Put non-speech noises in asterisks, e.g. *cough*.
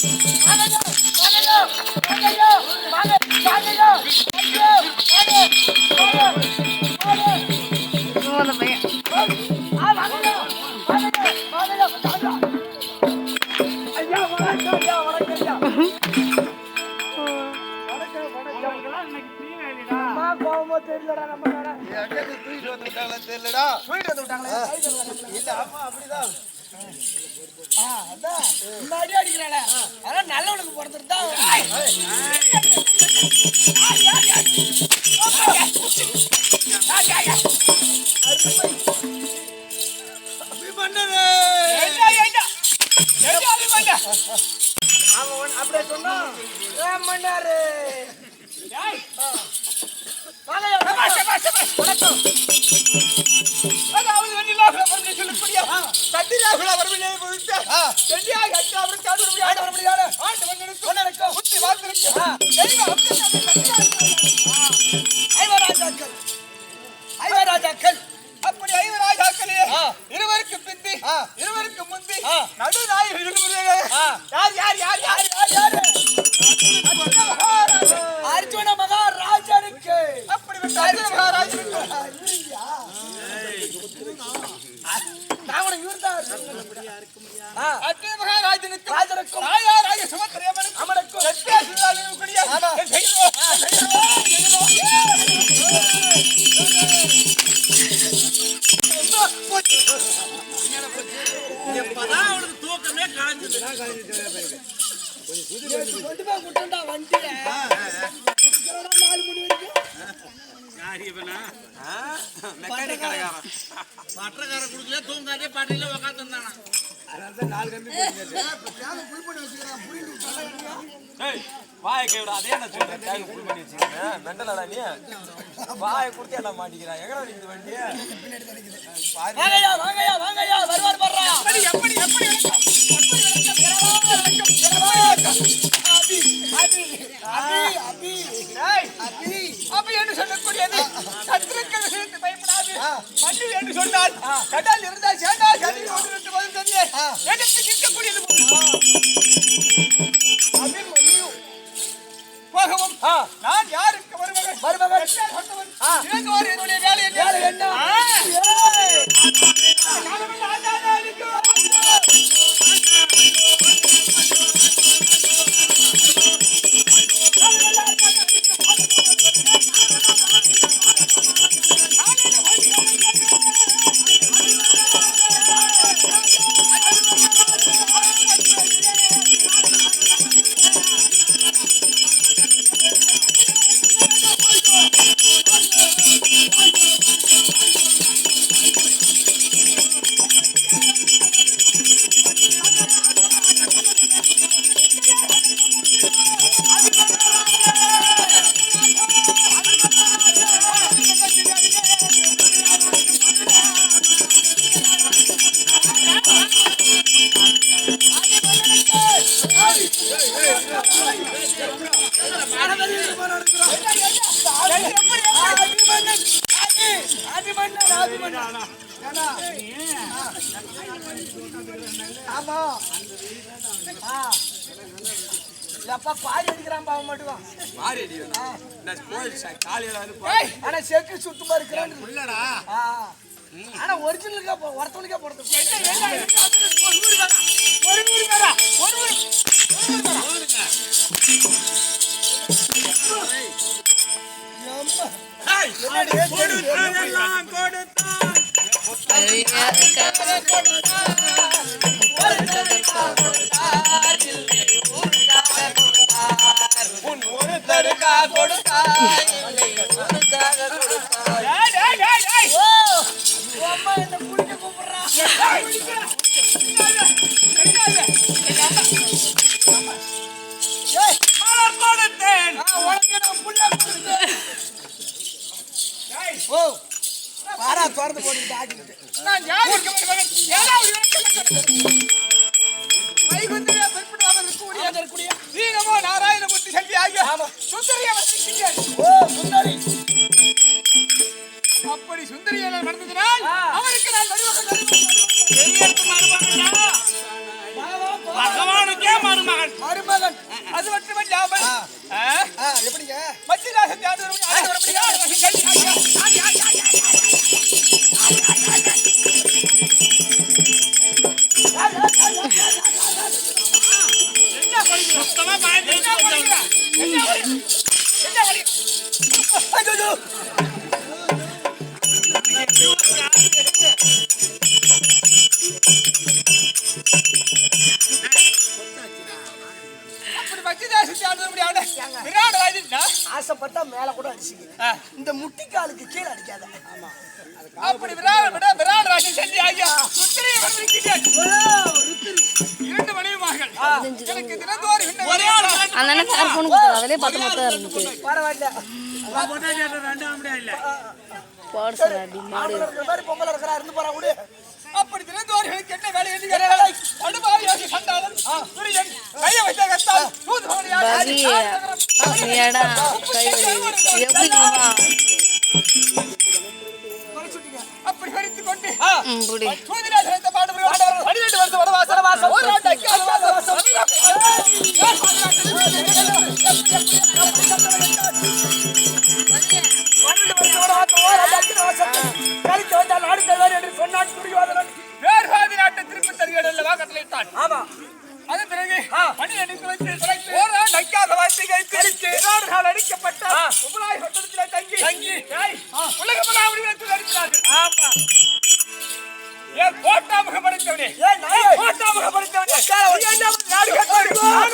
*laughs* தூக்கிட்டு வந்துட்டாங்களே? தெரியலடா. இல்ல அப்படிதான் முன்னாடி அடிக்கிறாள. அதான் நல்லவனுக்கு பிறந்துட்டு அவன் அப்படியே சொன்னா ஏன் மன்னாரு அதாவது Thank you. கொண்டு போய் விட்டுண்டா வண்டிய நாலு மணி வரைக்கும் வாயை கைவிட அதே நான் சொல்றேன் தேங்க புல் பண்ணி மெண்டலடா நீ வாயை கொடுத்து என்ன மாட்டிக்கிறான் எங்கடா நீங்க வண்டி வாங்கய்யா வாங்கய்யா வாங்கய்யா வருவார் வர்றா எப்படி எப்படி எப்படி? அபி அபி. அபி. டேய், அபி என்று சொல்லக்கூடியது சத்துருக்கள் விஷயத்தை பயப்படாது. மண்ணு என்று சொன்னால் கடல் இருந்தால் சேண்டா கல்வி ஒன்று ரெண்டு பதில் தெரியே எடுத்து நிற்கக்கூடியது அபின் மணியும் போகவும் நான் யாருக்கு சொன்னவன். இறங்குவார் என்னுடைய வேலை என்ன? ஆமா ஆ. எப்பா அடிக்கிறான் பாவம் மட்டும் மாறி அடி காலையில ஆனா செக்கு சுத்தமா இருக்கிறான் உள்ளடா ஆனா ஒரிஜினலுக்கா ஒருத்தவனுக்கே ஒரு நூறு ஒரு நூறு டேய், நான் யாருக்கு? ஏதாவது இருக்கக்கூடிய இருக்கக்கூடிய வீரமோ நாராயணமூர்த்தி செல்வி ஆகிய. சுந்தரியை வந்திருக்கீங்க. ஓ சுந்தரி அப்படி சுந்தரியை நான் மறந்ததினால். அவருக்கு நான் மருமகன் மருமகன், ஆசைப்பட்டா மேல கூட அடிச்சுக்க. இந்த முட்டிக்காலுக்கு கீழே அடிக்காத. அப்படி விராட் விராட் ராஜன் ஐயா எனக்கு தினந்தோறும் அந்த அண்ணன் வேற பொண்ணு கொடுத்தது அதிலே பத்து மொத்தம் இருந்துச்சு. போடு சார் அடி மாடு. ஆம்பளை இருக்கிற மாதிரி பொம்பளை இருக்கிறா இருந்து போறா விடு அப்படி தினந்தோறும் என்ன வேலை என்று கேட்டால் அடுபாவியாக சண்டாளன் துரியன் கையை வைத்த கத்தால் நீ இடம் கை வலி எப்படி தெரியுமா அப்படி வரித்துக் கொண்டு ம் மகாவிடத்தில் அடிக்கிறார்கள் ஆமா ஏன் படித்தவனே ஏன் நாயே? கோட்டாமுக படித்தவனே. நீ என்ன நாடு கட்டுவார்கள் நாடு